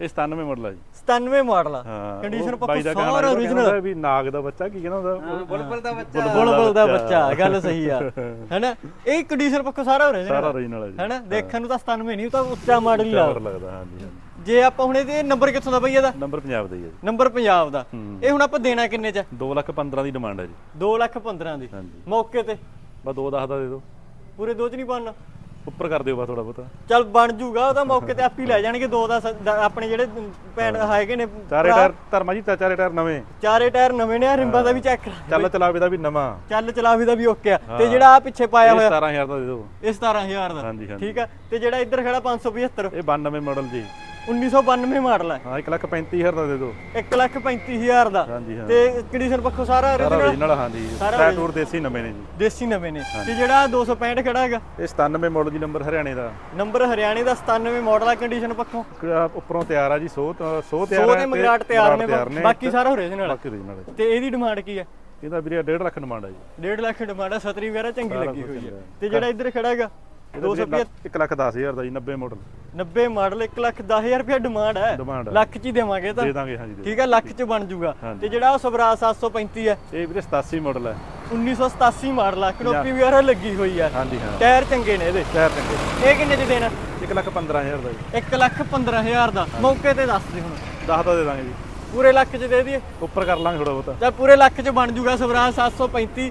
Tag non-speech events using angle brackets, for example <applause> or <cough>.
ਇਹ 97 ਮਾਡਲ ਆ ਜੀ। 97 ਮਾਡਲ ਆ। ਹਾਂ ਕੰਡੀਸ਼ਨ ਉਹ ਬਾਈ ਪੱਕਾ ਦਾ ਗਾਣਾ ਸਾਰਾ ਜਿਹੜਾ ਕਹਿੰਦਾ origignal ਵੀ ਨਾਗ ਦਾ ਬੱਚਾ ਕੀ ਕਹਿੰਦਾ ਹੁੰਦਾ? ਬੁਲਬੁਲ ਦਾ ਬੱਚਾ। ਬੁਲਬੁਲ ਦਾ ਬੱਚਾ। ਗੱਲ ਸਹੀ ਆ। <laughs> ਹੈਨਾ? ਇਹ ਕੰਡੀਸ਼ਨ ਪੱਕਾ ਸਾਰਾ ਸਾਰਾ ਆ। origignal ਆ ਜੀ। ਹੈਨਾ? ਦੇਖਣ ਨੂੰ ਤਾਂ 97 ਨਹੀਂ ਉਹ ਤਾਂ ਉੱਚਾ ਮਾਡਲ ਹੀ ਲੱਗਦਾ ਲੱਗਦਾ ਹਾਂਜੀ ਹਾਂਜੀ। ਜੇ ਆਪਾਂ ਹੁਣ ਇਹਦੇ ਨੰਬਰ ਕਿੱਥੋਂ ਦਾ ਬਈ ਇਹਦਾ? ਨੰਬਰ ਪੰਜਾਬ ਦਾ ਹੀ ਹੈ ਜੀ। ਨੰਬਰ ਪੰਜਾਬ ਦਾ। ਇਹ ਹੁਣ ਆਪਾਂ ਦੇਣਾ ਕਿੰਨੇ ਚ? 2 ਲੱਖ 15 ਦੀ ਡਿਮਾਂਡ ਹੈ ਜੀ। 2 ਲੱਖ 15 ਦੀ। ਹਾਂਜੀ। ਮੌਕੇ ਤੇ। ਬਸ 2 10 ਦਾ ਦੇ ਦਿਓ। ਪੂਰੇ ਦੋ ਚ ਨਹੀਂ ਬਣਨਾ। ਉੱਪਰ ਕਰ ਦਿਓ ਬਸ ਥੋੜਾ ਬਹੁਤਾ। ਚੱਲ ਬਣ ਜੂਗਾ ਉਹਦਾ ਮੌਕੇ ਤੇ ਆਪ ਹੀ ਲੈ ਜਾਣਗੇ ਦੋ ਦਾ ਸ- ਦਾ- ਆਪਣੇ ਜਿਹੜੇ ਭੈਣ ਹੈਗੇ ਨੇ ਚਾਰੇ ਟਾਇਰ ਧਰਮਾ ਜੀ ਤਾਂ ਚਾਰੇ ਟਾਇਰ ਨਵੇਂ। ਚਾਰੇ ਟਾਇਰ ਨਵੇਂ ਨੇ ਆ ਰਿੰਬਾਂ ਦਾ ਵੀ ਚੈੱਕ ਕਰਾ ਚੱਲ ਚਲਾਵੇ ਦਾ ਵੀ ਨਵਾਂ। ਚੱਲ ਚਲਾਵੀ ਦਾ ਵੀ ਓਕੇ ਆ। ਤੇ ਜਿਹੜਾ ਆ ਪਿੱਛੇ ਪਾਇਆ ਹੋਇਆ 17000 ਦਾ ਦੇ ਦਿਓ। ਇਹ 17000 ਦਾ। ਹਾਂਜੀ ਹਾਂਜੀ। ਠੀਕ ਆ? ਤੇ ਜਿਹੜਾ ਇੱਧਰ ਖੜਾ 575 ਇਹ 92 ਮਾਡਲ ਜੀ। 1992 ਮਾਡਲ ਹੈ ਹਾਂ 1 ਲੱਖ 35000 ਦਾ ਦੇ ਦਿਓ। 1 ਲੱਖ 35000 ਦਾ। ਹਾਂਜੀ ਹਾਂ। ਤੇ ਕੰਡੀਸ਼ਨ ਪੱਖੋਂ ਸਾਰਾ ਸਾਰਾ original ਹਾਂਜੀ। ਸਾਰਾ ਟੂਰ ਦੇਸੀ ਨਵੇਂ ਨੇ ਜੀ। ਦੇਸੀ ਨਵੇਂ ਨੇ। ਤੇ ਜਿਹੜਾ 265 ਖੜਾ ਹੈਗਾ? ਇਹ 97 ਮਾਡਲ ਜੀ ਨੰਬਰ ਹਰਿਆਣੇ ਦਾ। ਨੰਬਰ ਹਰਿਆਣੇ ਦਾ 97 ਮਾਡਲ ਆ ਕੰਡੀਸ਼ਨ ਪੱਖੋਂ। ਉੱਪਰੋਂ ਤਿਆਰ ਆ ਜੀ 100 ਸੋ ਤਿਆਰ ਸੋ ਹੈ ਤੇ ਮਗਰਾਟ ਤਿਆਰ ਨੇ ਬਾਕੀ ਸਾਰਾ original ਆ। ਬਾਕੀ ਹੈ ਤੇ ਇਹਦੀ ਡਿਮਾਂਡ ਕੀ ਹੈ ਇਹਦਾ ਵੀਰੇ 1.5 ਲੱਖ ਡਿਮਾਂਡ ਹੈ ਜੀ। 1.5 ਲੱਖ ਡਿਮਾਂਡ ਆ 17 ਵਗੈਰਾ ਚੰਗੀ ਲੱਗੀ ਹੋਈ ਹੈ। ਤੇ ਜਿਹੜਾ ਇੱਧਰ ਖੜਾ ਹੈਗਾ 250 1 ਲੱਖ 10000 ਦਾ ਜੀ 90 ਮਾਡਲ 90 ਮਾਡਲ 1 ਲੱਖ 10000 ਰੁਪਏ ਡਿਮਾਂਡ ਹੈ। ਲੱਖ ਚ ਹੀ ਦੇਵਾਂਗੇ ਤਾਂ। ਦੇ ਦਾਂਗੇ ਹਾਂਜੀ ਦੇ ਠੀਕ ਹੈ ਲੱਖ ਚ ਬਣ ਜੂਗਾ। ਹਾਂਜੀ। ਤੇ ਜਿਹੜਾ ਉਹ ਸਵਰਾਜ 735 ਹੈ। ਇਹ ਵੀਰੇ 87 ਮਾਡਲ ਹੈ। 1987 ਮਾਡਲ ਆ ਕਨੋਪੀ ਵਗੈਰਾ ਲੱਗੀ ਹੋਈ ਆ। ਹਾਂਜੀ ਹਾਂ। ਟਾਇਰ ਚੰਗੇ ਨੇ ਇਹਦੇ। ਟਾਇਰ ਚੰਗੇ। ਇਹ ਕਿੰਨੇ ਚ ਦੇਣਾ? 1 ਲੱਖ 15000 ਦਾ ਜੀ। 1 ਲੱਖ 15000 ਦਾ। ਮੌਕੇ ਤੇ ਦੱਸ ਦੇ ਹੁਣ। 10 ਦਾ ਦੇ ਦਾਂਗੇ ਜੀ। ਪੂਰੇ ਲੱਖ ਚ ਦੇ ਦਈਏ। ਉੱਪਰ ਕਰ ਲਾਂਗੇ ਥੋੜਾ ਬਹੁਤਾ। ਜਾਂ ਪੂਰੇ ਲੱਖ ਚ ਬਣ ਜੂਗਾ ਸਵਰਾਜ 735